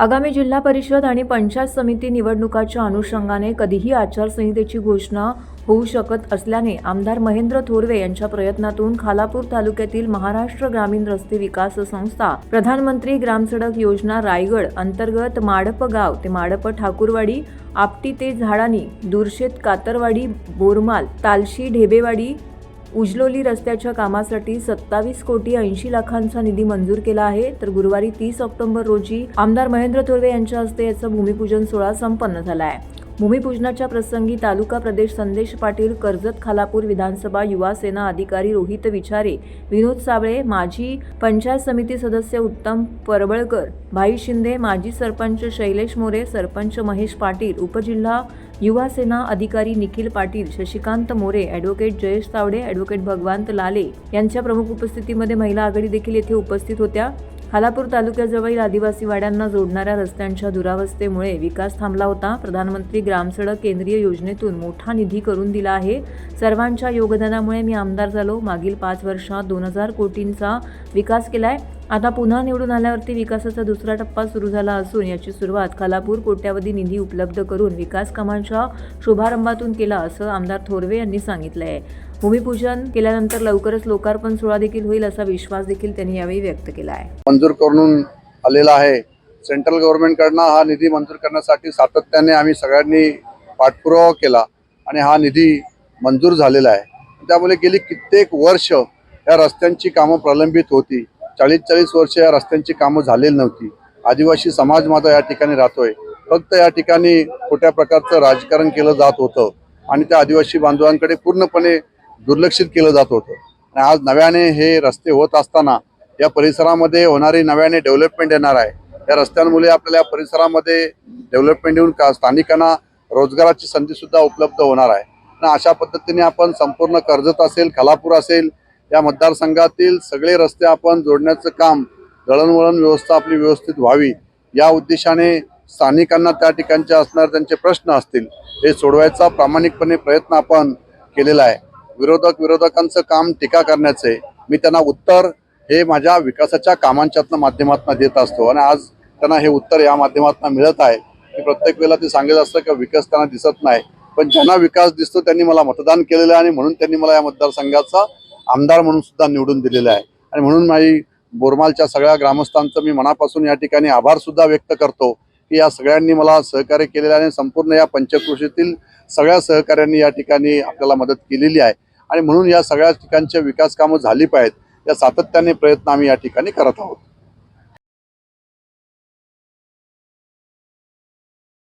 आगामी जिल्हा परिषद आणि पंचायत समिती निवडणुकाच्या अनुषंगाने कधीही आचारसंहितेची घोषणा होऊ शकत असल्याने आमदार महेंद्र थोरवे यांच्या प्रयत्नातून खालापूर तालुक्यातील महाराष्ट्र ग्रामीण रस्ते विकास संस्था प्रधानमंत्री ग्रामसडक योजना रायगड अंतर्गत माडप गाव ते माडप ठाकूरवाडी आपटी ते झाडानी दुर्शेत कातरवाडी बोरमाल तालशी ढेबेवाडी उजलोली रस्त्याच्या कामासाठी सत्तावीस कोटी ऐंशी लाखांचा निधी मंजूर केला आहे. तर गुरुवारी तीस ऑक्टोबर रोजी आमदार महेंद्र थोरवे यांच्या हस्ते याचा भूमिपूजन सोहळा संपन्न झाला आहे. भूमिपूजनाच्या प्रसंगी तालुका प्रदेश संदेश पाटील कर्जत खालापूर विधानसभा युवा सेना अधिकारी रोहित विचारे विनोद साबळे माजी पंचायत समिती सदस्य उत्तम परबळकर भाई शिंदे माजी सरपंच शैलेश मोरे सरपंच महेश पाटील उपजिल्हा युवासेना अधिकारी निखिल पाटील शशिकांत मोरे ॲडव्होकेट जयेश तावडे ॲडव्होकेट भगवंत लाले यांच्या प्रमुख उपस्थितीमध्ये महिला आघाडी देखील येथे उपस्थित होत्या. खालापूर तालुक्याजवळील आदिवासी वाड्यांना जोडणाऱ्या रस्त्यांच्या दुरावस्थेमुळे विकास थांबला होता. प्रधानमंत्री ग्रामसडक केंद्रीय योजनेतून मोठा निधी करून दिला आहे. सर्वांच्या योगदानामुळे मी आमदार झालो. मागील पाच वर्षात दोन हजार कोटींचा विकास केलाय. आता पुन्हा निवडून आल्यावरती विकासाचा दुसरा टप्पा सुरू झाला असून याची सुरुवात खालापूर कोट्यावधी निधी उपलब्ध करून विकास कामांच्या शुभारंभातून केला असं आमदार थोरवे यांनी सांगितलं आहे भूमिपूजन केल्यानंतर लवकरच लोकार्पण सोहळा देखील होईल असा विश्वास देखील त्यांनी यावेळी व्यक्त केला आहे. मंजूर करून आलेला आहे. सेंट्रल गव्हर्नमेंटकडनं हा निधी मंजूर करण्यासाठी सातत्याने आम्ही सगळ्यांनी पाठपुरावा केला आणि हा निधी मंजूर झालेला आहे. त्यामुळे गेली कित्येक वर्ष या रस्त्यांची कामं प्रलंबित होती. चाळीस चाळीस वर्ष या रस्त्यांची कामं झालेली नव्हती. आदिवासी समाज माझा या ठिकाणी राहतोय. फक्त या ठिकाणी खोट्या प्रकारचं राजकारण केलं जात होतं आणि त्या आदिवासी बांधवांकडे पूर्णपणे दुर्लक्षित केलं जात होतं. आणि आज नव्याने हे रस्ते होत असताना या परिसरामध्ये होणारी नव्याने डेव्हलपमेंट येणार आहे. या रस्त्यांमुळे आपल्याला या परिसरामध्ये डेव्हलपमेंट येऊन का स्थानिकांना रोजगाराची संधीसुद्धा उपलब्ध होणार आहे. आणि अशा पद्धतीने आपण संपूर्ण कर्जत असेल खालापूर असेल या मतदारसंघातील सगळे रस्ते आपण जोडण्याचं काम दळणवळण व्यवस्था आपली व्यवस्थित व्हावी या उद्देशाने स्थानिकांना त्या ठिकाणचे असणारे त्यांचे प्रश्न असतील हे सोडवायचा प्रामाणिकपणे प्रयत्न आपण केलेला आहे. विरोधक विरोधकांचं काम टीका करण्याचे मी त्यांना उत्तर हे माझ्या विकासाच्या कामांच्यातनं माध्यमातून देत असतो. आणि आज त्यांना हे उत्तर या माध्यमातून मिळत आहे. की प्रत्येक वेळेला ते सांगत असतं की विकास त्यांना दिसत नाही. पण ज्यांना विकास दिसतो त्यांनी मला मतदान केलेलं आहे आणि म्हणून त्यांनी मला या मतदारसंघाचा आमदार म्हणून सुद्धा निवडून दिलेला आहे. आणि म्हणून माझी बोरमालच्या सगळ्या ग्रामस्थांचं मी मनापासून या ठिकाणी आभार सुद्धा व्यक्त करतो की या सगळ्यांनी मला सहकार्य केलेलं आहे आणि संपूर्ण या पंचकृषीतील सगळ्या सहकार्यांनी या ठिकाणी आपल्याला मदत केलेली आहे. आणि म्हणून या सगळ्या ठिकाणच्या विकास कामं झाली पाहिजेत. या सातत्याने प्रयत्न आम्ही या ठिकाणी करत आहोत.